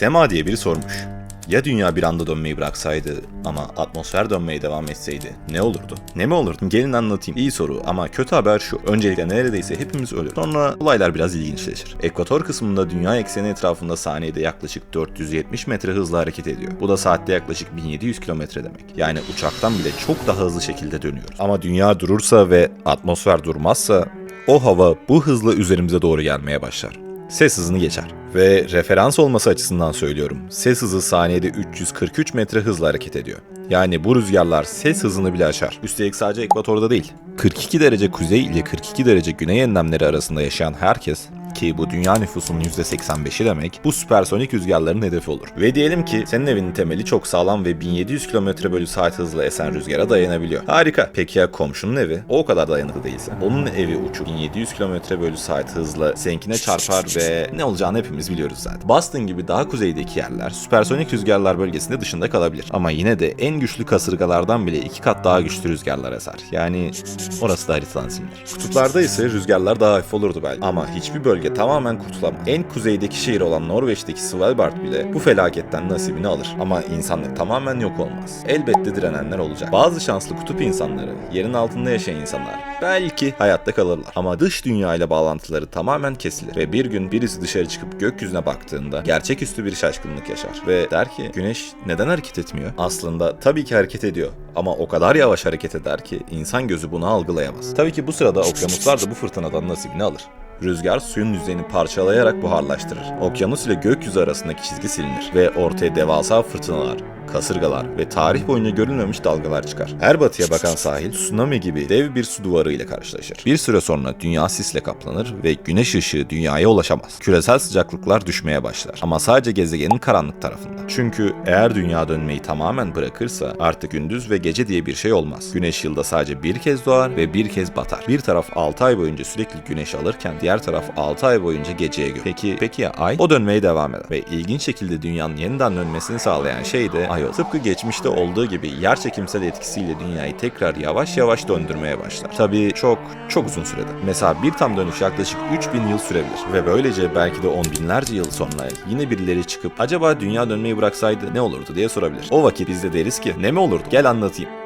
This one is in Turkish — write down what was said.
Sema diye biri sormuş. Ya dünya bir anda dönmeyi bıraksaydı ama atmosfer dönmeye devam etseydi ne olurdu? Ne mi olurdu? Gelin anlatayım. İyi soru ama kötü haber şu. Öncelikle neredeyse hepimiz ölür. Sonra olaylar biraz ilginçleşir. Ekvator kısmında dünya ekseni etrafında saniyede yaklaşık 470 metre hızla hareket ediyor. Bu da saatte yaklaşık 1700 kilometre demek. Yani uçaktan bile çok daha hızlı şekilde dönüyoruz. Ama dünya durursa ve atmosfer durmazsa o hava bu hızla üzerimize doğru gelmeye başlar ses hızını geçer. Ve referans olması açısından söylüyorum. Ses hızı saniyede 343 metre hızla hareket ediyor. Yani bu rüzgarlar ses hızını bile aşar. Üstelik sadece ekvatorda değil. 42 derece kuzey ile 42 derece güney enlemleri arasında yaşayan herkes ki bu dünya nüfusunun %85'i demek bu süpersonik rüzgarların hedefi olur. Ve diyelim ki senin evinin temeli çok sağlam ve 1700 km bölü saat hızla esen rüzgara dayanabiliyor. Harika. Peki ya komşunun evi? O kadar dayanıklı değilse. Onun evi uçup 1700 km bölü saat hızla seninkine çarpar ve ne olacağını hepimiz biliyoruz zaten. Boston gibi daha kuzeydeki yerler süpersonik rüzgarlar bölgesinde dışında kalabilir. Ama yine de en güçlü kasırgalardan bile iki kat daha güçlü rüzgarlar eser. Yani orası da haritadan silinir. Kutuplarda ise rüzgarlar daha hafif olurdu belki. Ama hiçbir bölge tamamen kurtulamaz. En kuzeydeki şehir olan Norveç'teki Svalbard bile bu felaketten nasibini alır. Ama insanlık tamamen yok olmaz. Elbette direnenler olacak. Bazı şanslı kutup insanları, yerin altında yaşayan insanlar belki hayatta kalırlar. Ama dış dünya ile bağlantıları tamamen kesilir. Ve bir gün birisi dışarı çıkıp gökyüzüne baktığında gerçeküstü bir şaşkınlık yaşar. Ve der ki güneş neden hareket etmiyor? Aslında tabii ki hareket ediyor. Ama o kadar yavaş hareket eder ki insan gözü bunu algılayamaz. Tabii ki bu sırada okyanuslar da bu fırtınadan nasibini alır. Rüzgar suyun yüzeyini parçalayarak buharlaştırır. Okyanus ile gökyüzü arasındaki çizgi silinir ve ortaya devasa fırtınalar, kasırgalar ve tarih boyunca görülmemiş dalgalar çıkar. Her batıya bakan sahil tsunami gibi dev bir su duvarı ile karşılaşır. Bir süre sonra dünya sisle kaplanır ve güneş ışığı dünyaya ulaşamaz. Küresel sıcaklıklar düşmeye başlar ama sadece gezegenin karanlık tarafında. Çünkü eğer dünya dönmeyi tamamen bırakırsa artık gündüz ve gece diye bir şey olmaz. Güneş yılda sadece bir kez doğar ve bir kez batar. Bir taraf 6 ay boyunca sürekli güneş alırken diğer taraf 6 ay boyunca geceye göre. Peki, peki ya ay? O dönmeye devam eder. Ve ilginç şekilde dünyanın yeniden dönmesini sağlayan şey de ay olur. Tıpkı geçmişte olduğu gibi yer çekimsel etkisiyle dünyayı tekrar yavaş yavaş döndürmeye başlar. Tabii çok çok uzun sürede. Mesela bir tam dönüş yaklaşık 3000 yıl sürebilir. Ve böylece belki de on binlerce yıl sonra yine birileri çıkıp acaba dünya dönmeyi bıraksaydı ne olurdu diye sorabilir. O vakit biz de deriz ki ne mi olurdu? Gel anlatayım.